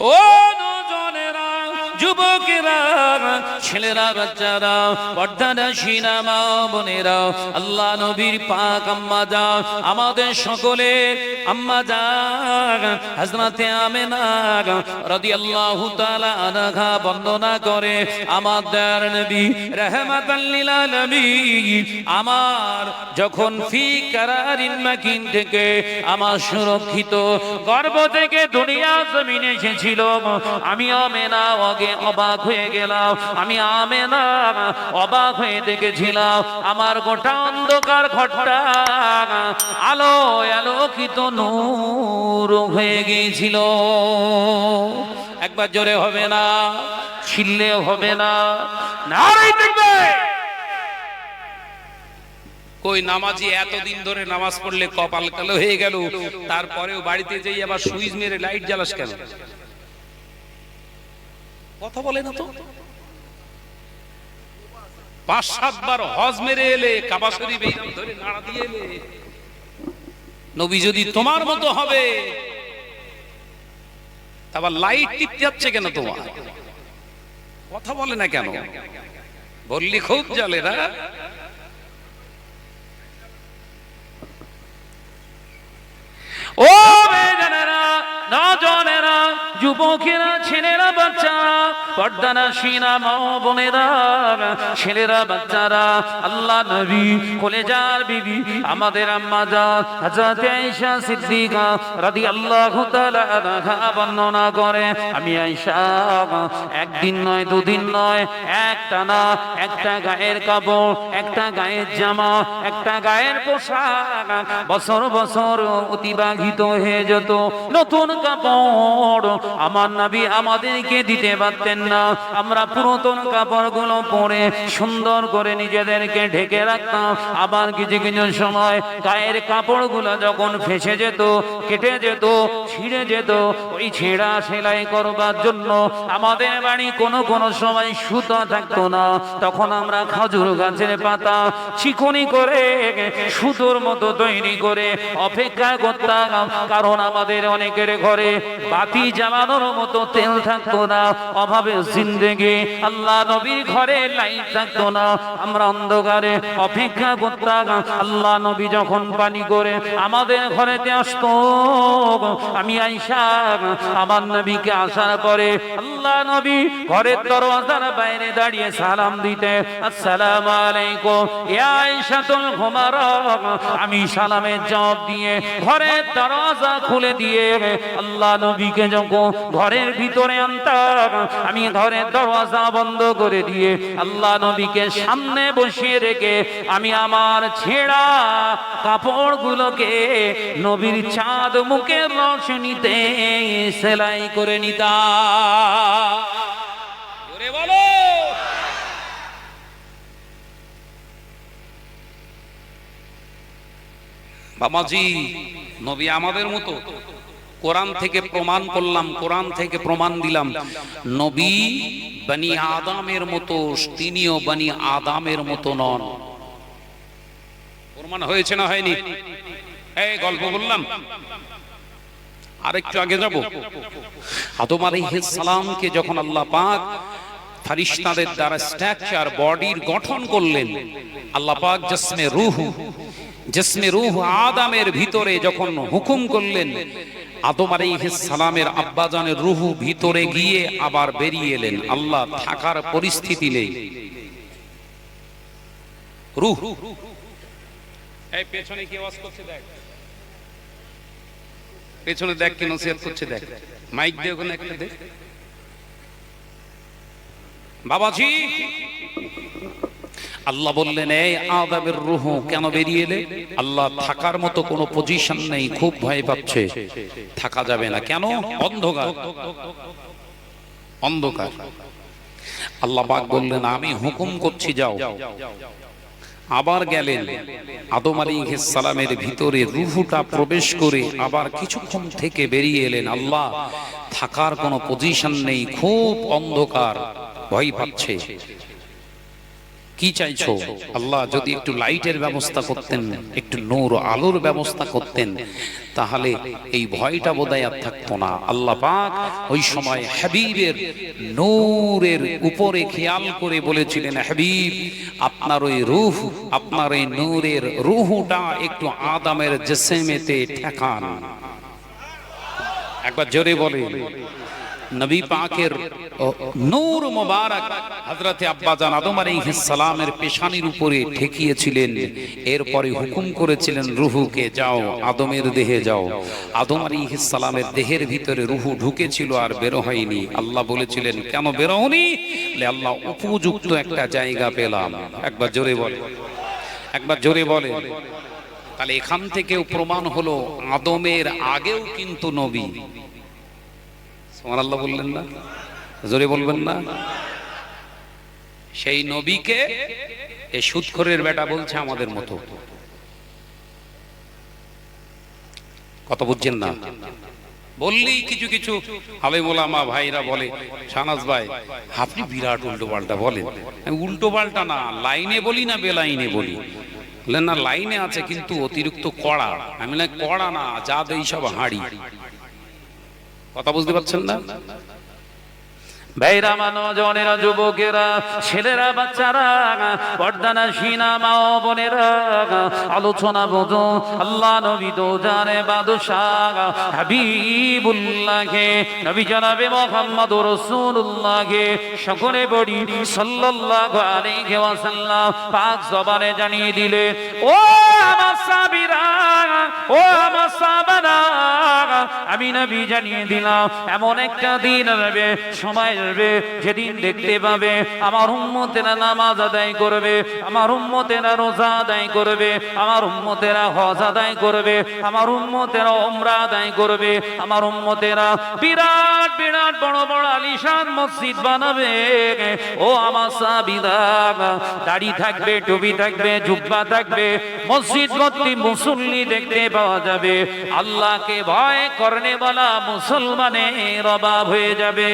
ও নজনেরা যুবকেরা, ছেলেরা, বাচ্চারা পর্দারা সিনামা বোনেরা, আল্লাহ নবীর পাক আম্মা যা, আমাদের সকলে আম্মা যা রাদিয়াল্লাহু তাআলা আনহা বন্দনা করে, আমাদের নবী আলামিন, আমার যখন ফি কারারিন মাকিন থেকে আমার সুরক্ষিত গর্ভ থেকে দুনিয়া জমিনে এসেছিল, আমি আমেনা আগে অবাক হয়ে গেলাম। আমি আমেনা, অবাক হয়ে দেখেছিলাম আমার গোটা অন্ধকার ঘরটা আলো, আলোকিত নূর হয়ে গিয়েছিল। একবার জোরে হবে না, ছিললে হবে না। দেখবে! কই নামাজি, এতদিন ধরে নামাজ পড়লে কপাল কালো হয়ে গেল। তারপরেও বাড়িতে যেই আবার সুইচ মেরে লাইট জ্বালাস কেন? কথা বলে না তো? পাঁচ সাতবার হজ মেরে এলে, কাবা শরীফ এইরকম ধরে নাড়া দিয়ে এলে। নবী যদি তোমার মতো হবে তারপর লাইট টিপতে যাচ্ছে কেন তোমার? কথা বলে না কেন? বললি খুব জ্বলে না? ও বেজানেরা নজনেরা যুবকেরা, ছেলেরা, বাচ্চারা, পর্দানা সিনা মা বোনেরা, ছেলেরা, বাচ্চারা, আল্লাহ নবী, কলেজার বিবি, আমাদের আম্মা যা, হযরত আয়েশা সিদ্দিকা রাদিয়াল্লাহু তাআলা আনহা বর্ণনা করে, আমি আয়েশা, একদিন নয়, দুদিন নয় একটা না একটা গায়ের কাপড়, একটা গায়ের জামা, একটা গায়ের পোশাক, বছর বছর অতিবাহিত হয়ে যেত। নতুন কাপড় আমার নবী আমাদেরকে দিতে পারতেন না। আমরা পুরাতন কাপড়গুলো পরে সুন্দর করে নিজেদেরকে ঢেকে রাখতাম। আবার কিছু কিছু সময় গায়ের কাপড়গুলো যখন ফেসে যেত, কেটে যেত, ছিঁড়ে যেত, ওই ছেঁড়া সেলাই করবার জন্য আমাদের বাড়ি কোনো কোনো সময় সুতো থাকতো না। তখন আমরা খাজুর গাছের পাতা চিকনি করে, সুতোর মতো তৈরি করে অপেক্ষা করতাম। কারণ আমাদের অনেকের ঘরে বাতি জ্বালানোর মতো তেল থাকতো না, অভাবে জিন্দেগি। আল্লাহ নবীর ঘরে লাইট থাকতো না, আমরা অন্ধকারে অপেক্ষা করতাম। আল্লাহ নবী যখন পানি করে আমাদের ঘরেতে আমি আমার নবীকে আসার পরে আল্লাহ নবী ঘরের দরওয়াজার বাইরে দাঁড়িয়ে সালাম দিতে, আসসালাম আলাইকুম আমি সালামের জবাব দিয়ে ঘরের দরওয়াজা খুলে দিয়ে আল্লাহ নবীকে যখন ঘরের ভিতরে আনতাম আমি ঘরের দরওয়াজা বন্ধ করে দিয়ে আল্লাহ নবীকে সামনে বসিয়ে রেখে আমি আমার ছেঁড়া কাপড়গুলোকে নবীর চাঁদ মুখের রশনিতে সেলাই করে নিতাম। বাবাজি, নবী আমাদের মতো। কোরআন থেকে প্রমাণ করলাম, কোরআন থেকে প্রমাণ দিলাম। নবী বানি আদামের মতো, তিনিও বানি আদামের মতো নন। প্রমাণ হয়েছে না হয়নি? এই গল্প বললাম। আরেকটু আগে যাব। আদম আলাইহিস সালামকে যখন আল্লাহ পাক ফারিস্তাদের দ্বারা স্ট্রাকচার বডির গঠন করলেন, আল্লাহ পাক জসমে রূহ জসমে রূহ আদামের ভিতরে যখন হুকুম করলেন আদম সালামের আব্বাজানের রূহ ভিতরে গিয়ে আবার বেরিয়ে এলেন। আল্লাহ থাকার পরিস্থিতি নেই। পেছনে দেখ? দেখ করছে দেখ। মাইক দিয়ে ওখানে দেখ বাবাজি! আল্লাহ বললেন, এই আদাবের রুহ কেন বেরিয়ে এলে? আল্লাহ থাকার মতো কোনো পজিশন নেই, খুব ভয় পাচ্ছে। থাকা যাবে না। কেন? অন্ধকার। অন্ধকার। আল্লাহ পাক বললেন, আমি হুকুম করছি, যাও। আবার গেলেন। আদম আলী সালামের ভিতরে রুহুটা প্রবেশ করে আবার কিছুক্ষণ থেকে বেরিয়ে এলেন। আল্লাহ থাকার কোনো পজিশন নেই, খুব অন্ধকার। ভয় পাচ্ছে। কি চাইছো? আল্লাহ যদি একটু লাইটের ব্যবস্থা করতেন একটু নূর আলোর ব্যবস্থা করতেন তাহলে এই ভয়টা বোধহয় আর থাকতো না। আল্লাহ পাক ওই সময় হাবিবের নূরের উপরে খেয়াল করে বলেছিলেন হাবিব আপনার ওই রূহ আপনার ওই নূরের রুহুটা একটু আদামের জেসেমেতে ঠেকান। একবার জোরে বলে নবী পাকের নূর মোবারক হযরতে আব্বাজান আদম আলাইহিস সালামের পেশানির উপরে ঠেকিয়েছিলেন। এরপরে হুকুম করেছিলেন রুহুকে যাও আদমের দেহে যাও। আদম আলাইহিস সালামের দেহের ভিতরে রুহু ঢুকেছিল আর বের হয়নি। আল্লাহ বলেছিলেন কেন বের বলে, আল্লাহ উপযুক্ত একটা জায়গা পেলাম। একবার জোরে বলে একবার জোরে বলে। তাহলে এখান থেকেও প্রমাণ হলো আদমের আগেও কিন্তু নবী। সুবহানাল্লাহ বললেন না, জোরে বলবেন না। সেই নবীকে এই সুদখোরের বেটা বলছে আমাদের মতো। কথা বুঝছেন না? বললেই কিছু কিছু আলেম ভাইরা বলে, শাহনাজ ভাই, আপনি বিরাট উল্টো পাল্টা বলেন। উল্টো পাল্টা না, লাইনে বলি না বেলাইনে বলি? বললেন, না, লাইনে আছে, কিন্তু অতিরিক্ত কড়া। আমি না কড়া না, যা দেই সব হাঁড়ি। কথা বুঝতে পারছেন না? ভাইরা নজনেরা যুবকেরা ছেলেরা বাচ্চারা পর্দানা সিনা মা বোনেরা আলোচনা বোধ আল্লাহ নবী দো জানে বাদশাহ হাবিবুল্লাহকে নবী জানাবে মোহাম্মদ রসুল্লাহকে সকলে বড়ি সাল্লাল্লাহু আলাইহি ওয়াসাল্লাম পাক জবানে জানিয়ে দিলে ও আমার সাবিরা ও আমার সাবানা আমি নবী জানিয়ে দিলাম, এমন একটা দিন আসবে, সময় আসবে, যেদিন দেখতে পাবে আমার উম্মতেরা নামাজ আদায় করবে, আমার উম্মতেরা রোজা আদায় করবে, আমার উম্মতেরা হজ আদায় করবে, আমার উম্মতেরা ওমরা আদায় করবে, আমার উম্মতেরা বিরাট বিরাট বড় বড় আলিশান মসজিদ বানাবে। ও আমার সাবিদা দাড়ি থাকবে, টুপি থাকবে, জুব্বা থাকবে, মসজিদ ভর্তি মুসল্লি দেখতে পাওয়া যাবে। আল্লাহকে ভয় করনে বলা মুসলমানের অভাব হয়ে যাবে।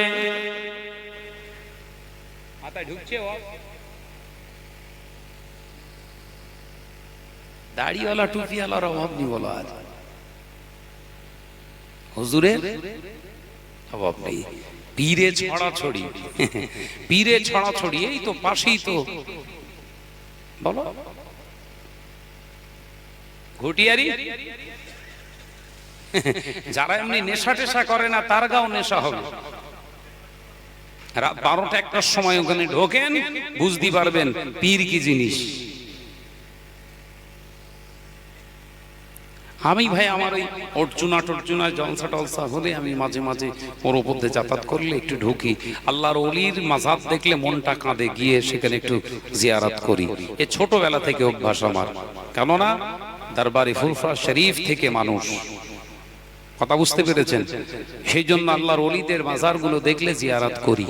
দাড়িওয়ালা টুপিওয়ালার অভাব নেই বলো আজ। হুজুরের অভাব নেই। পীরে ছড়াছড়ি। পীরে ছড়াছড়ি, এই তো পাশেই তো। বলো। ঘটিয়ারি? যারা এমনি নেশা টেশা করে না, তার গাও নেশা হবে। রাত বারোটা একটার সময় ওখানে ঢোকেন, বুঝতে পারবেন পীর কি জিনিস। আমি ভাই, আমার ওই অর্জুনা টর্জুনা জলসা টলসা হলে আমি মাঝে মাঝে ওর ওপর যাতায়াত করলে একটু ঢুকি। আল্লাহর অলির মাজার দেখলে মনটা কাঁদে, গিয়ে সেখানে একটু জিয়ারাত করি। এ ছোটবেলা থেকে অভ্যাস আমার। কেননা, দরবারে ফুরফা শরীফ থেকে মানুষ। কথা বুঝতে পেরেছেন? সেই জন্য আল্লাহর অলিদের মাজারগুলো দেখলে জিয়ারাত করি।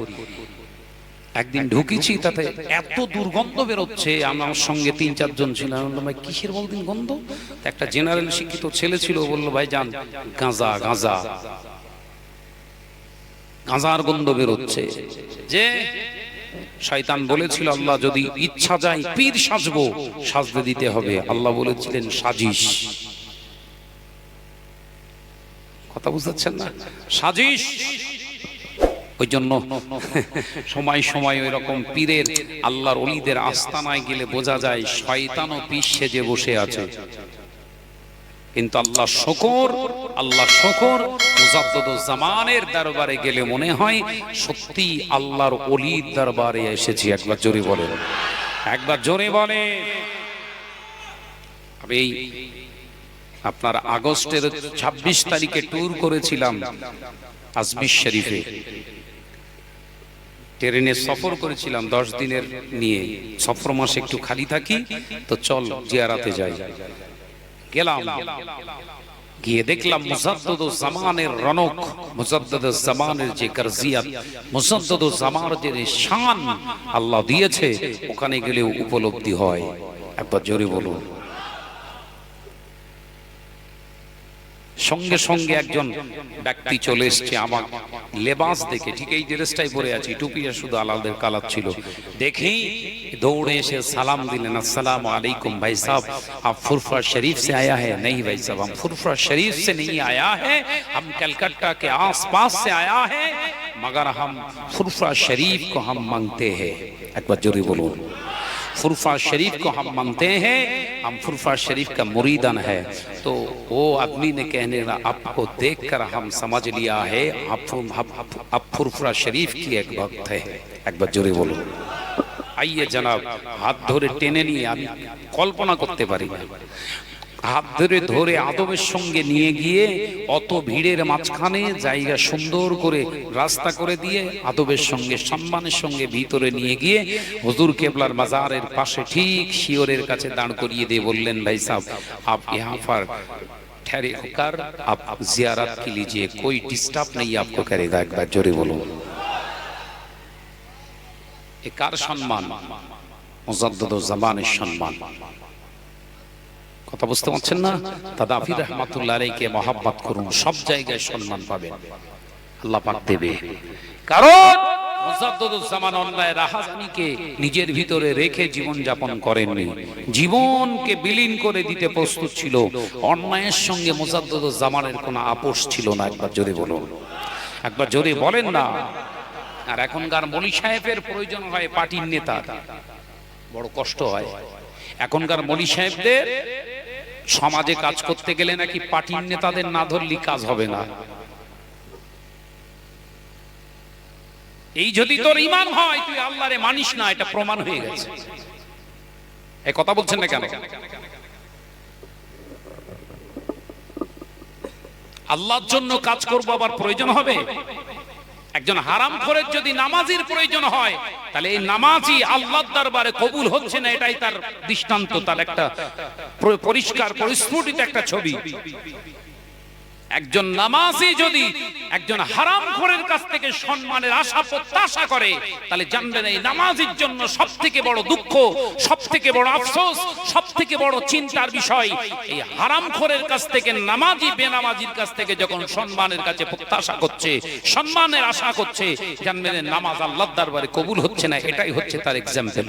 একদিন ঢুকেছি তাতে এত দুর্গন্ধ বেরোচ্ছে। আমার সঙ্গে তিন চারজন ছিল আমি বললাম, ভাই কিসের বলদিন গন্ধ? একটা জেনারেল শিক্ষিত ছেলে ছিল বলল ভাই যান গাঁজা গাঁজা। গাঁজার গন্ধ বেরোচ্ছে। যে শয়তান বলেছিল আল্লাহ যদি ইচ্ছা যায় পীর সাজবো সাজতে দিতে হবে। আল্লাহ বলেছিলেন সাজিস। কথা বুঝতেছেন না? সাজিস ওই জন্য সময় সময় ওই রকম পীরের আল্লাহর অলিদের আস্তানায় গেলে বোঝা যায় শয়তান ও পীর সেজে বসে আছে। কিন্তু আল্লাহ শকর আল্লাহ শকর জামানের দরবারে গেলে মনে হয় সত্যি আল্লাহর অলির দরবারে এসেছি। একবার জোরে বলে একবার জোরে বলে আমি আপনার আগস্টের ২৬ তারিখে ট্যুর করেছিলাম আজমির শরীফে। ট্রেনে সফর করেছিলাম দশ দিনের নিয়ে। সফর মাসে একটু খালি থাকি, তো চল জিয়ারাতে যাই। গেলাম। গিয়ে দেখলাম মুজাদ্দদ জামানের রনক, মুজাদ্দদ জামানের যে গার্জিয়াত, মুজাদ্দদ জামার যে শান আল্লাহ দিয়েছে, ওখানে গেলে উপলব্ধি হয়। একবার জোরে বলুন। সঙ্গে সঙ্গে একজন ব্যক্তি চলে এসছে আমার লেবাস দেখে ঠিক এই ড্রেসটাই পরে আছি টুপিটা শুধু আলাদের কালার ছিল দেখেই দৌড়ে এসে সালাম দিলেন আসসালাম আলাইকুম भाई साहब आप फुरफुरा शरीफ से आया है नहीं भाई साहब हम फुरफुरा शरीफ से नहीं आया है हम कलकत्ता के आसपास से आया है मगर हम फुरफुरा शरीफ को हम मांगते हैं एक बार जोरी बोलूं फुरफा शरीफ को हम मानते हैं हम फुरफा शरीफ का मुरीदन है तो वो आदमी ने कहने लगा आपको देखकर हम समझ लिया है आप आप, आप फुरफुरा शरीफ की एक भक्त है एक बार जोरे बोलो आइए जनाब हाथ ধরে টেনে নিয়ে আমি কল্পনা করতে পারি না হাত ধরে ধরে আদবের সঙ্গে নিয়ে গিয়ে অত ভিড়ের মাঝখানে জায়গা সুন্দর করে রাস্তা করে দিয়ে আদবের সঙ্গে সম্মানের সঙ্গে ভিতরে নিয়ে গিয়ে হুজুর কেবলার মাজারের পাশে ঠিক শিওরের কাছে দাঁড় করিয়ে দিয়ে বললেন ভাই সাহেব আপ यहाँ पर ठहरे होकर आप जियारत के लीजिए कोई डिस्टर्ब नहीं आपको करेगा एक बार जोरे बोलो এ কার সম্মান মুজাদ্দদ জামানের সম্মান কথা বুঝতে পারছেন না? তাদাফি রহমাতুল্লাহ আলাইকে মহাব্বত করুন, সব জায়গায় সম্মান পাবেন। আল্লাহ পাক দেবে। কারণ মুজাদ্দদুজ্জামান অন্যায় রাহাজানিকে নিজের ভিতরে রেখে জীবন যাপন করেননি। জীবনকে বিলীন করে দিতে প্রস্তুত ছিল। অন্যায়ের সঙ্গে মুজাদ্দদুজ্জামানের কোনো আপোষ ছিল না, একবার জোরে বলুন। একবার জোরে বলেন না। আর এখনকার মলি সাহেবের প্রয়োজন হয় পার্টির নেতা। বড় কষ্ট হয়। এখনকার মলি সাহেবদের সমাজে কাজ করতে গেলে নাকি পার্টির নেতাদের না ধরলি কাজ হবে না। এই যদি তোর ইমান হয়, তুই আল্লাহরে মানিস না, এটা প্রমাণ হয়ে গেছে। এই কথা বলছেন না কেন? আল্লাহর জন্য কাজ করব আবার প্রয়োজন হবে? একজন হারাম খোরের যদি নামাজের প্রয়োজন হয়, তাহলে এই নামাজই আল্লাহর দরবারে কবুল হচ্ছে না, এটাই তার দৃষ্টান্ত, তার একটা পরিষ্কার, পরিস্ফুটিত একটা ছবি। একজন নামাজি যদি একজন হারাম খোরের কাছ থেকে সম্মানের আশা, প্রত্যাশা করে, তাহলে জানবেন এই নামাজির জন্য সব থেকে বড় দুঃখ সব থেকে বড় আফসোস সব থেকে বড় চিন্তার বিষয়, এই হারাম খোরের কাছ থেকে, নামাজি বেনামাজির কাছ থেকে যখন সম্মানের কাছে প্রত্যাশা করছে, সম্মানের আশা করছে, জানবেন নামাজ আল্লাহর দরবারে কবুল হচ্ছে না, এটাই হচ্ছে তার এক্সাম্পল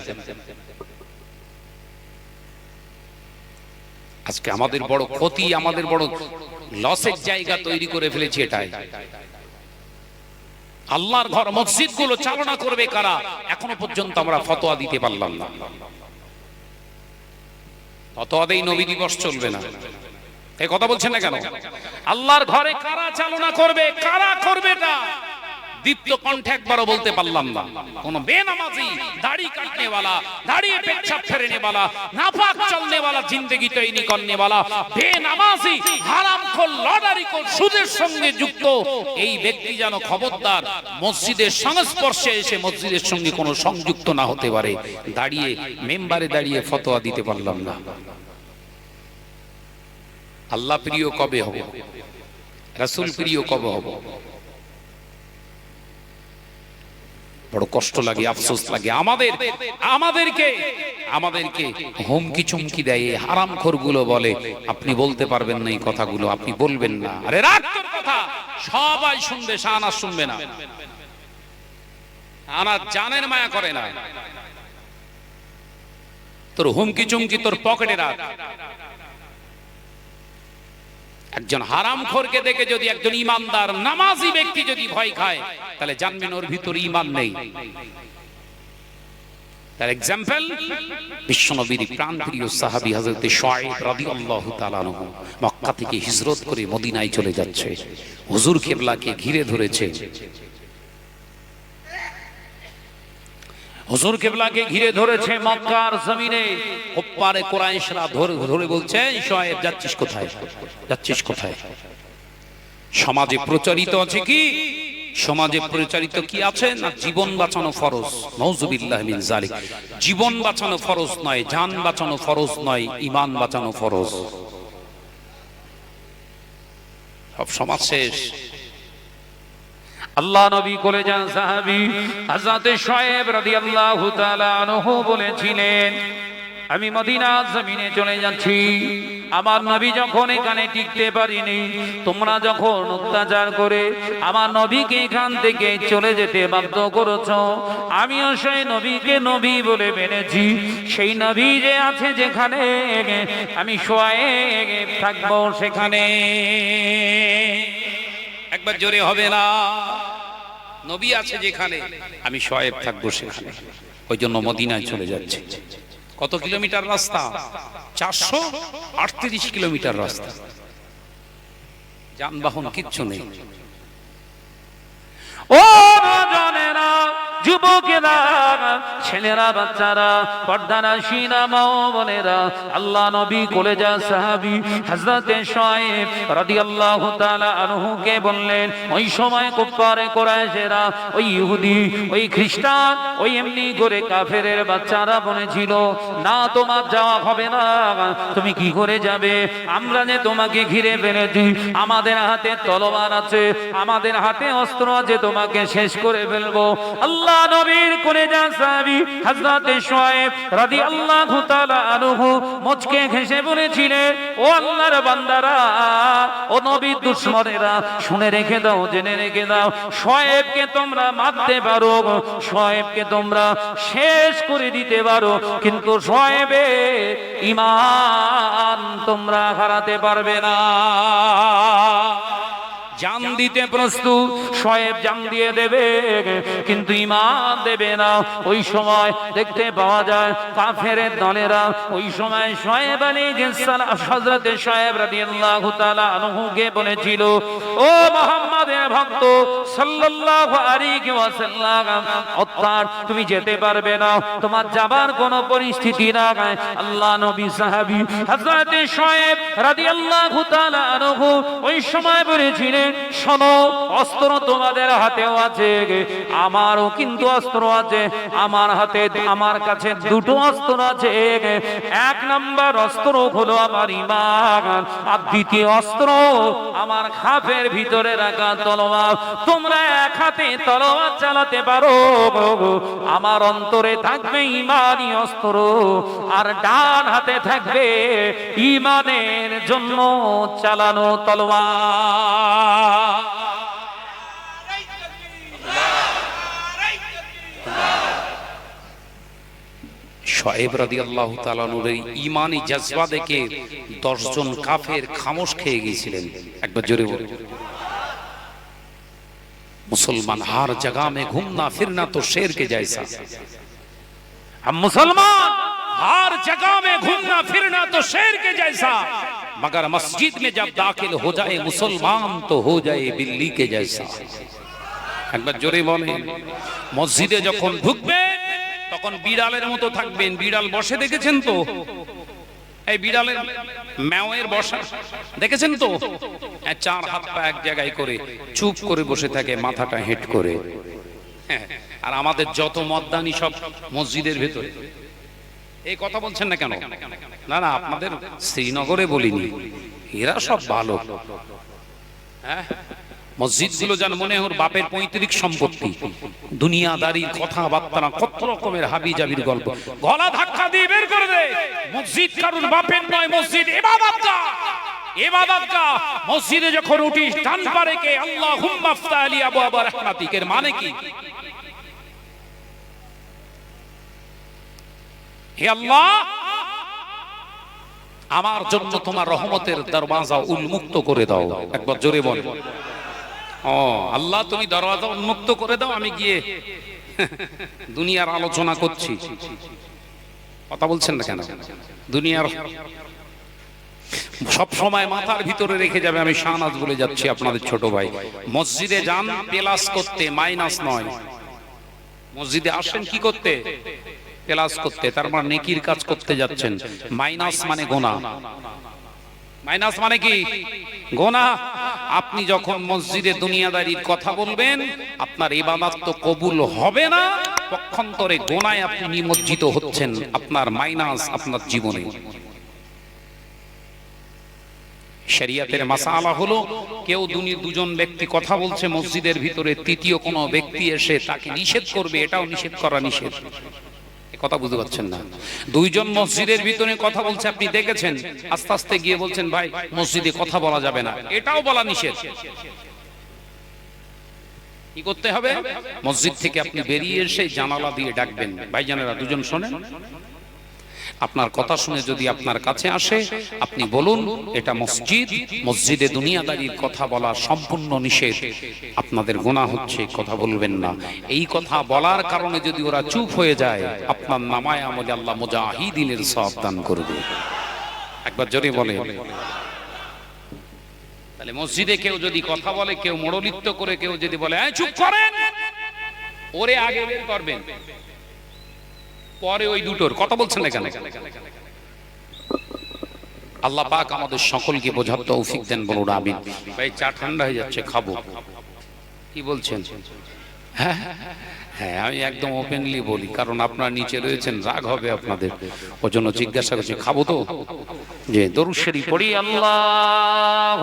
আজকে আমাদের বড় ক্ষতি, আমাদের বড় লসের জায়গা তৈরি করে ফেলেছি এটাই। আল্লাহর ঘর মসজিদগুলো চালনা করবে কারা? এখনও পর্যন্ত আমরা ফতোয়া দিতে পারলাম না। ফতোয়াদেই নবী দিবস চলবে না। এই কথা বলছেন না কেন? আল্লাহর ঘরে কারা চালনা করবে? কারা করবে এটা? কণ্ঠে একবারও বলতে পারলাম না। কোন বেনামাজি, দাড়ি নাফাক জিন্দগি তৈরি বেনামাজি লটারি সুদের সঙ্গে যুক্ত, এই ব্যক্তি যেন খবরদার মসজিদের সংস্পর্শে এসে মসজিদের সঙ্গে কোনো সংযুক্ত না হতে পারে। দাঁড়িয়ে, মেম্বারে দাঁড়িয়ে ফতোয়া দিতে পারলাম না। আল্লাহ প্রিয় কবে হবে? রাসুল প্রিয় কবে হবে? বড় কষ্ট লাগে, আফসোস লাগে। আমাদের, আমাদেরকে আমাদেরকে হুমকি চুমকি দেয়, এই হারামগুলো বলে। আপনি বলতে পারবেন না এই কথাগুলো, আপনি বলবেন না। আরে রাখ তোর কথা, সবাই শুনবে শাহানা শুনবে না। আনার জানের মায়া করে না। তোর হুমকি চুমকি তোর পকেটে রাখ। একজন হারাম খোরকে দেখে যদি একজন ইমানদার নামাজি ব্যক্তি যদি ভয় খায়, তাহলে জানবেন ওর ভিতরে ইমান নেই। তার এক্সাম্পল বিশ্বনবীর প্রাণপ্রিয় সাহাবী হযরত শুআইব রাদিয়াল্লাহু তাআলা আনহু মক্কা থেকে হিজরত করে মদিনায় চলে যাচ্ছে। হুজুর কিবলাকে ঘিরে ধরেছে। হুজুর কেবলাকে ঘিরে ধরেছে মক্কার জমিনে। ওপারে কোরাইশরা ধরে ধরে বলছে শোয়েব যাচ্ছিস কোথায়? যাচ্ছিস কোথায়? সমাজে প্রচারিত আছে কি? সমাজে প্রচারিত কি আছে? না জীবন বাঁচানো ফরজ? নওজুবিল্লাহ মিন জালিক জীবন বাঁচানো ফরজ নয়, জান বাঁচানো ফরজ নয় ইমান বাঁচানো ফরজ। সব সমাজ শেষ। আল্লাহ নবী করে যান সাহাবী, হযরত শুআয়ব রাদিয়াল্লাহু তাআলা আনহু বলেছিলেন, আমি মদিনা জমিনে চলে যাচ্ছি। আমার নবী যখন এখানে টিকতে পারিনি, তোমরা যখন অত্যাচার করে আমার নবীকে এখান থেকে চলে যেতে বাধ্য করেছ, আমিও সেই নবীকে নবী বলে মেনেছি। সেই নবী যে আছে যেখানে, আমি শোয়ে থাকব সেখানে। একবার জোরে হবে না। নবী আছে যেখানে। আমি শয়েব থাকব সেখানে। ওই জন্য মদিনায় চলে যাচ্ছে। কত কিলোমিটার রাস্তা? চারশো আটত্রিশ কিলোমিটার রাস্তা। যানবাহন কিচ্ছু নেই। ও যুবকেরা, ছেলেরা, বাচ্চারা, পর্দারা মাও বোনেরা, আল্লাহ নবী সাহাবি আনহুকে বললেন, ওই সময় ওই ইহুদি, ওই খ্রিস্টান, ওই এমনি করে বাচ্চারা বলেছিল, না, তোমার যাওয়া হবে না, তুমি কি করে যাবে? আমরা যে তোমাকে ঘিরে ফেলেছি, আমাদের হাতে তলোয়ার আছে, আমাদের হাতে অস্ত্র আছে, তোমাকে শেষ করে ফেলব। আল্লাহ নবীর করে যা সাহাবী হযরতে শোয়েব রাদিয়াল্লাহু তাআলা আনহু মুচকে ঘেসে বলেছিলেন, ও আল্লাহর বান্দারা, ও নবীর দুশমনেরা, শুনে রেখে দাও, জেনে রেখে দাও, শোয়েবকে তোমরা মারতে পারো, শোয়েবকে তোমরা শেষ করে দিতে পারো, কিন্তু শোয়েবের ইমান তোমরা হারাতে পারবে না। জান দিতে প্রস্তুত, সয়েব জান দিয়ে দেবে, কিন্তু ইমান দেবে না। ওই সময় দেখতে পাওয়া যায়, কাফের দলেরা ওই সময় সয়েব আলী হজরতে শয়েব রাদিয়াল্লাহু আনহুকে বলেছিল ও মুহাম্মাদের ভক্ত, সাল্লাল্লাহু আলাইহি ওয়াসাল্লাম তুমি যেতে পারবে না, তোমার যাবার পরিস্থিতি না আল্লাহ নবী সাহাবী হযরতে শয়েব রাদিয়াল্লাহু তাআলা আনহু ওই সময় বলেছিলেন, শোনো, অস্ত্র তোমাদের হাতেও আছে আমারও কিন্তু অস্ত্র আছে, আমার হাতে, আমার কাছে দুটো অস্ত্র আছে এক নাম্বার অস্ত্র হলো আমার ইমান আর দ্বিতীয় অস্ত্র আমার ভিতরে রাখা তলোয়ার। তোমরা এক হাতে তলোয়ার চালাতে পারো আমার অন্তরে থাকবে ইমানি অস্ত্র, আর ডান হাতে থাকবে ইমানের জন্য চালানো তলোয়ার। শয়েব রাদিয়াল্লাহু তাআলা নূর এই ঈমানি জজবা দেখে দশজন কাফের খামোশ খেয়ে গিয়েছিলেন একবার জোরে বলুন মুসলমান হার জগহ মে ঘুমনা ফিরনা তো শের के जैसा हम मुसलमान हर जगह में घूमना फिरना तो शेर के जैसा मगर मस्जिद में जब दाखिल हो जाए मुसलमान तो हो जाए बिल्ली के जैसा একবার জোরে বলেন মসজিদে যখন ঢুকবেন তখন বিড়ালের মতো থাকবেন। বিড়াল বসে দেখেছেন তো? এই বিড়ালের ম্যাওয়ের বসা। দেখেছেন তো? চার হাত পা এক জায়গায় করে চুপ করে বসে থাকে মাথাটা হেঁট করে। হ্যাঁ, আর আমাদের যত মদ্দানি সব মসজিদের ভেতরে। এই কথা বলছেন না কেন? না না আপনাদের শ্রীনগরে বলিনি। এরা সব ভালো হ্যাঁ? মসজিদগুলো যেন মনে ওর বাপের পৈতৃক সম্পত্তি। দুনিয়াদারির কথাবার্তা কত রকমের হাবি জাবির গল্প। গলা ধাক্কা দিয়ে বের করে দে। মসজিদ কারুর বাপের নয়, মসজিদ মসজিদে যখন উঠিস, ডান পারে কে আল্লাহ হুম্মাফতা আলী আবু মানে কি? হে আল্লাহ, আমার জন্য তোমার রহমতের দরওয়াজা উন্মুক্ত করে দাও। একবার জোরে বল। ও, আল্লাহ তুমি দরওয়াজা উন্মুক্ত করে দাও, আমি গিয়ে দুনিয়ার আলোচনা করছি। কথা বলছেন না কেন? দুনিয়ার সব সময় মাথার ভিতরে রেখে যাবে, আমি শাহনাজ বলে যাচ্ছি আপনাদের ছোট ভাই। মসজিদে যান প্লাস করতে, মাইনাস নয়। মসজিদে আসেন কি করতে? প্লাস করতে, তার মানে নেকির কাজ করতে যাচ্ছেন। মাইনাস মানে গোনা। মাইনাস মানে কি? গোনা। আপনি যখন মসজিদে দুনিয়াদারির কথা বলবেন, আপনার ইবাদত তো কবুল হবে না। পক্ষান্তরে গোনায় আপনি নিমজ্জিত হচ্ছেন আপনার মাইনাস আপনার জীবনে। শরিয়াতের মাসালা হলো, কেউ দুনি দুজন ব্যক্তি কথা বলছে, মসজিদের ভিতরে তৃতীয় কোনো ব্যক্তি এসে তাকে নিষেধ করবে, এটাও নিষেধ করা নিষেধ। কথা বুঝতে পারছেন না। দুইজন মসজিদের ভিতরে কথা বলছে, আপনি দেখেছেন? আস্তে আস্তে গিয়ে বলছেন, ভাই, মসজিদে কথা বলা যাবে না। এটাও বলা নিষেধ। কি করতে হবে? মসজিদ থেকে আপনি বেরিয়ে এসে জানালা দিয়ে ডাকবেন। ভাই ভাইজানেরা দুজন শোনেন? আপনার কথা শুনে যদি আপনার কাছে আসে, আপনি বলুন, এটা মসজিদ, মসজিদে দুনিয়াদারির কথা বলা সম্পূর্ণ নিষেধ। আপনাদের গোনা হচ্ছে কথা বলবেন না। এই কথা বলার কারণে যদি ওরা চুপ হয়ে যায়, আপনার নামায় আমলে আল্লাহ মুজাহিদিনের সব দান করবে। একবার জোরে বলে। তাহলে মসজিদে কেউ যদি কথা বলে, কেউ মোড়লিত্য করে, কেউ যদি বলে চুপ করেন! ওরে আগে বের করবেন। পরে ওই দুটোর কথা বলছেন এখানে আল্লাহ পাক আমাদের সকলকে বোঝার তৌফিক দেন বলুন, আমিন। ভাই, চা ঠান্ডা হয়ে যাচ্ছে, খাব। কি বলছেন? হ্যাঁ হ্যাঁ আমি একদম ওপেনলি বলি, কারণ আপনার নিচে রয়েছেন, রাগ হবে আপনাদের। ওই জন্য জিজ্ঞাসা করছি, খাব তো? যে দরুশেরি পড়ি। আল্লাহ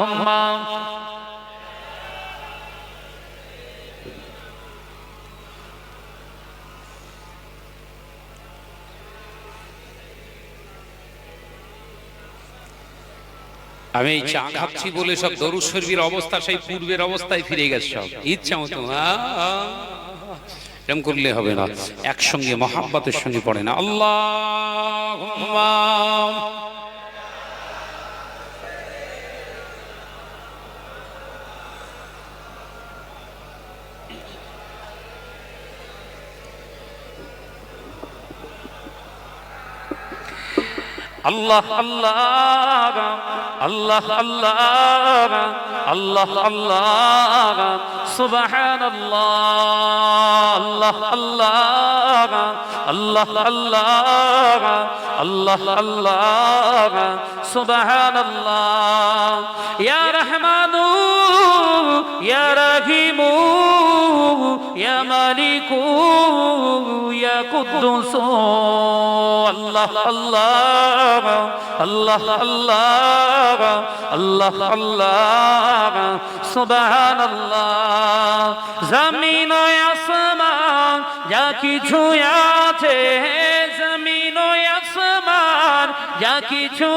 আমি এই চা খাচ্ছি বলে সব দরু শরীফের অবস্থা সেই পূর্বের অবস্থায় ফিরে গেছে সব ইচ্ছা মতো এরম করলে হবে না একসঙ্গে মহাব্বতের সঙ্গে পড়ে না আল্লাহ আল্লাহ আল্লাহ আল্লাহ আল্লাহ আল্লাহ আল্লাহ সুবহান আল্লাহ আল্লাহ আল্লাহ আল্লাহ আল্লাহ আল্লাহ সুবহান আল্লাহ ইয়া রহমানু ইয়া রহিমু ইয়া মালিকু ইয়া কুদ্দুস আল্লাহ আল্লাহ আল্লাহ আল্লাহ আল্লাহ আল্লাহ সুবহান আল্লাহ জমিন ও আসমান যা কিছু আছে জমিন ও আসমান যা কিছু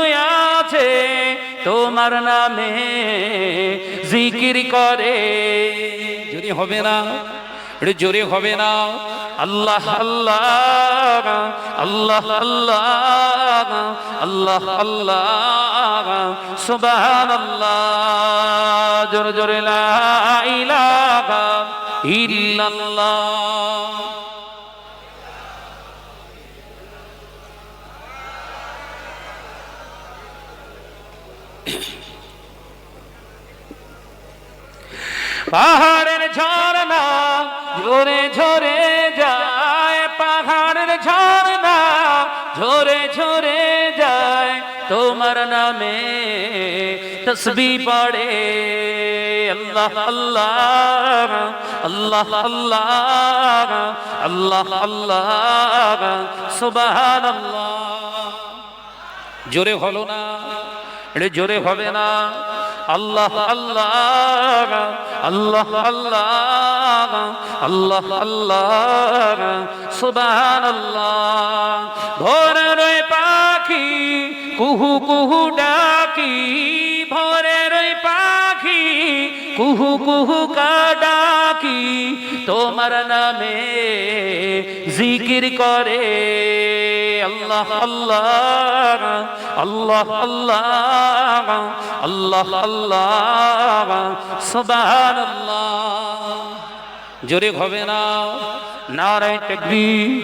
আছে। তোমার নামে জিকির করে। যদি হবে না জোরে হবে না। আল্লাহ আল্লাহ আল্লাহ আল্লাহ আল্লাহ আল্লাহ সুবহান আল্লাহ জোরে জোরে লা ইলাহা ইল্লাল্লাহ। পাহাড়ের ঝর্ণা ঝরে ঝরে যায়, পাহাড়ের ঝর্ণা ঝরে ঝরে যায়, তোমার নামে তসবি পড়ে। আল্লাহ আল্লাহ আল্লাহ আল্লাহ আল্লাহ আল্লাহ সুবহান আল্লাহ জোরে হলো না, এটা জোরে হবে না। আল্লাহ আল্লাহ আল্লাহ আল্লাহ আল্লাহ আল্লাহ সুবহান আল্লাহ ভোরের ওই পাখি, কুহু কুহু ডাকি। ভোরের ওই পাখি, কুহু কুহু কা ডাকি। তোমার নামে জিকির করে। আল্লাহ আল্লাহ আল্লাহ আল্লাহ আল্লাহ আল্লাহ সুবহানাল্লাহ। জোরে হবে না? নারায় তাকবীর।